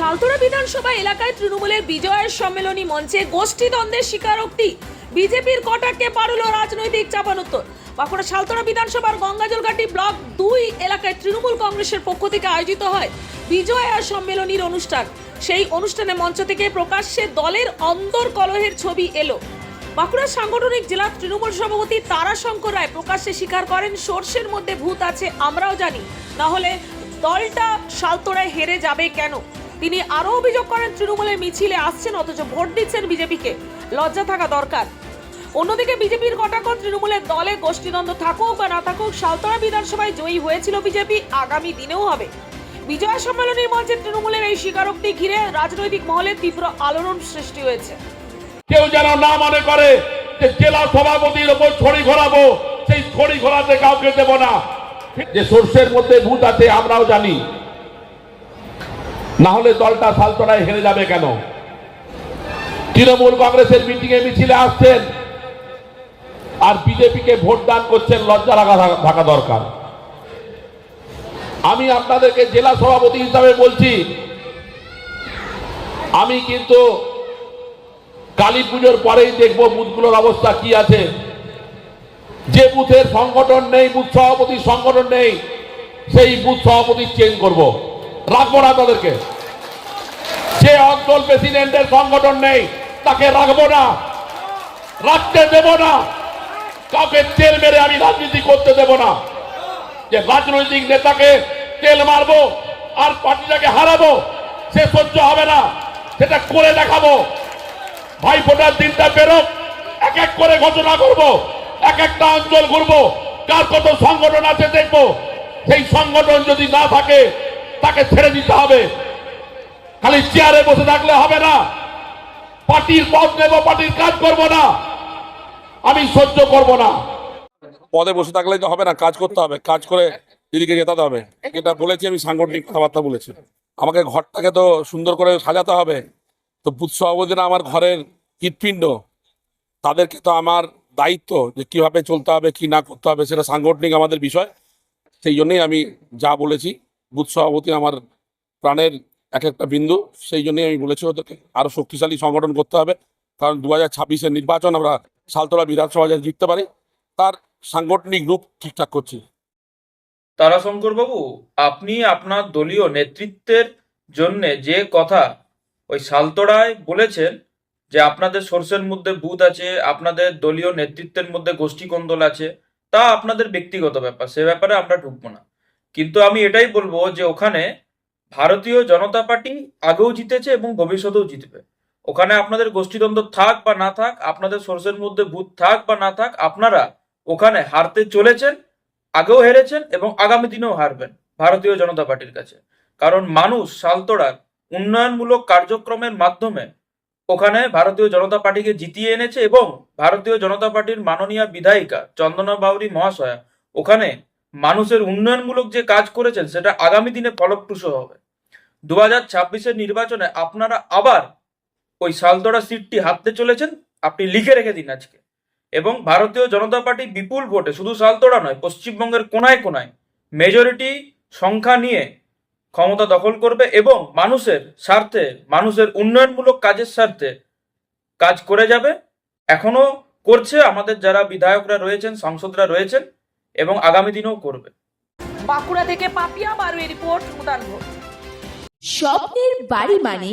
সালতোরা বিধানসভা এলাকায় তৃণমূলের বিজয়ের সম্মেলনী মঞ্চে গোষ্ঠী দ্বন্দ্বের স্বীকারোক্তি। বিজেপির কটাকে পারল রাজনৈতিক চাপানোত্তর। বাঁকুড়া সালতোরা বিধানসভার গঙ্গাজলঘাটি ব্লক দুই এলাকায় তৃণমূল কংগ্রেসের পক্ষ থেকে আয়োজিত হয় বিজয় আর সম্মেলনীর অনুষ্ঠান। সেই অনুষ্ঠানে মঞ্চ থেকে প্রকাশ্যে দলের অন্দর কলহের ছবি এলো। বাঁকুড়া সাংগঠনিক জেলা তৃণমূল সভাপতি তারাশঙ্কর রায় প্রকাশ্যে স্বীকার করেন সোর্সের মধ্যে ভূত আছে, আমরাও জানি। না হলে দলটা সালতোড়ায় হেরে যাবে কেন? তিনি আরও অভিযোগ করেন, তৃণমূলের মিছিলে আসছেন, অথচ ভোট দিচ্ছেন বিজেপিকে। লজ্জা থাকা দরকার। অন্যদিকে বিজেপির কটাক্ষ তৃণমূলের দলে গোষ্ঠীদ্বন্দ্ব থাকুক বা না থাকুক সালতোড়া বিধানসভায় জয়ী হয়েছিল বিজেপি, আগামী দিনেও হবে। বিজয় সম্মেলনের মঞ্চে তৃণমূলের এই স্বীকারোক্তি ঘিরে রাজনৈতিক মহলে তীব্র আলোড়ন সৃষ্টি হয়েছে। কেউ যেন না মনে করে যে জেলা সভাপতির ওপর ছড়ি ঘোরাবো, সেই ছড়ি ঘোরাতে কাউকে দেব না। যে সোর্সের মধ্যে ভূত আছে, আমরাও জানি। না হলে দলটা সালতলায় হেরে যাবে কেন? তৃণমূল কংগ্রেসের মিটিং এ মিছিলে আসছেন। আর বিজেপিকে ভোট দান করছেন, লজ্জা লাগা থাকা দরকার। আমি আপনাদেরকে জেলা সভাপতি হিসাবে বলছি, আমি কিন্তু কালী পুজোর পরেই দেখব বুথগুলোর অবস্থা কি আছে। যে বুথের সংগঠন নেই, বুথ সভাপতির সংগঠন নেই, সেই বুথ সভাপতি চেঞ্জ করব। রাখব না তাদেরকে যে অঞ্চল প্রেসিডেন্টের সংগঠন নেই। তাকে রাখব না। রাখতে দেব না। কাউকে তেল মেরে আমি রাজনীতি করতে দেব না। যে রাজনৈতিক নেতাকে তেল মারবো আর পার্টিটাকে হারাবো, সে সহ্য হবে না। সেটা করে দেখাবো। ভাই ফোটার দিনটা বেরোক। এক এক করে ঘোষণা করব। এক একটা অঞ্চল ঘুরবো। কার কত সংগঠন আছে দেখব। সেই সংগঠন যদি না থাকে, তাকে ছেড়ে দিতে হবে। খালি চেয়ারে বসে থাকলে হবে না। পার্টির পথ নেব, পার্টির কাজ করব না। আমি সহ্য করব না। পদে বসে থাকলে তো হবে না, কাজ করতে হবে। কাজ করে দিদিকে জেতাতে হবে। এটা বলেছি, আমি সাংগঠনিক কথাবার্তা বলেছি। আমাকে ঘরটাকে তো সুন্দর করে সাজাতে হবে। তো বুথ সভাপতিরা আমার ঘরের হৃৎপিণ্ড তাদেরকে তো আমার দায়িত্ব যে কীভাবে চলতে হবে, কি না করতে হবে, সেটা সাংগঠনিক আমাদের বিষয়। সেই জন্যই আমি যা বলেছি, বুথ সভাপতি আমার প্রাণের এক একটা বিন্দু, সেই জন্যই আমি বলেছি ওদেরকে আরও শক্তিশালী সংগঠন করতে হবে। কারণ দু হাজার ছাব্বিশের নির্বাচন আমরা সালতলা বিধানসভা যাতে জিততে পারি, তার সাংগঠনিক রূপ ঠিকঠাক করছি। তারাশঙ্কর বাবু আপনি আপনার দলীয় নেতৃত্বের জন্য যে কথা ওই সালতোড়ায় বলেছেন, যে আপনাদের সোর্সের মধ্যে বুথ আছে, আপনাদের দলীয় নেতৃত্বের মধ্যে গোষ্ঠী কোন্দল আছে, তা আপনাদের ব্যক্তিগত ব্যাপার, সে ব্যাপারে আমরা ঢুকবো না। কিন্তু আমি এটাই বলব যে ওখানে ভারতীয় জনতা পার্টি আগেও জিতেছে এবং ভবিষ্যতেও জিতবে। ওখানে আপনাদের গোষ্ঠীদ্বন্দ্ব থাক বা না থাক, আপনাদের সোর্সের মধ্যে বুথ থাক বা না থাক, আপনারা ওখানে হারতে চলেছেন, আগেও হেরেছেন এবং আগামী দিনেও হারবেন ভারতীয় জনতা পার্টির কাছে। কারণ মানুষ সালতোড়ার উন্নয়নমূলক কার্যক্রমের মাধ্যমে ওখানে ভারতীয় জনতা পার্টিকে জিতিয়ে এনেছে এবং ভারতীয় জনতা পার্টির মাননীয় বিধায়িকা চন্দনা বাউরি মহাশয়া ওখানে মানুষের উন্নয়নমূলক যে কাজ করেছেন, সেটা আগামী দিনে ফলপ্রসূ হবে। দু হাজার ছাব্বিশের নির্বাচনে আপনারা আবার ওই সালতোড়া সিটটি হাততে চলেছেন, আপনি লিখে রেখে দিন আজকে। এবং ভারতীয় জনতা পার্টি বিপুল ভোটে, শুধু সালতোড়া নয়, পশ্চিমবঙ্গের কোনায় কোনায় মেজরিটি সংখ্যা নিয়ে ক্ষমতা দখল করবে এবং মানুষের স্বার্থে, মানুষের উন্নয়নমূলক কাজের স্বার্থে কাজ করে যাবে। এখনও করছে আমাদের যারা বিধায়করা রয়েছেন, সাংসদরা রয়েছেন এবং আগামী দিনেও করবে। বাঁকুড়া থেকে পাপিয়া বারুই রিপোর্ট উদান ভোট স্বপ্নের বাড়ি মানে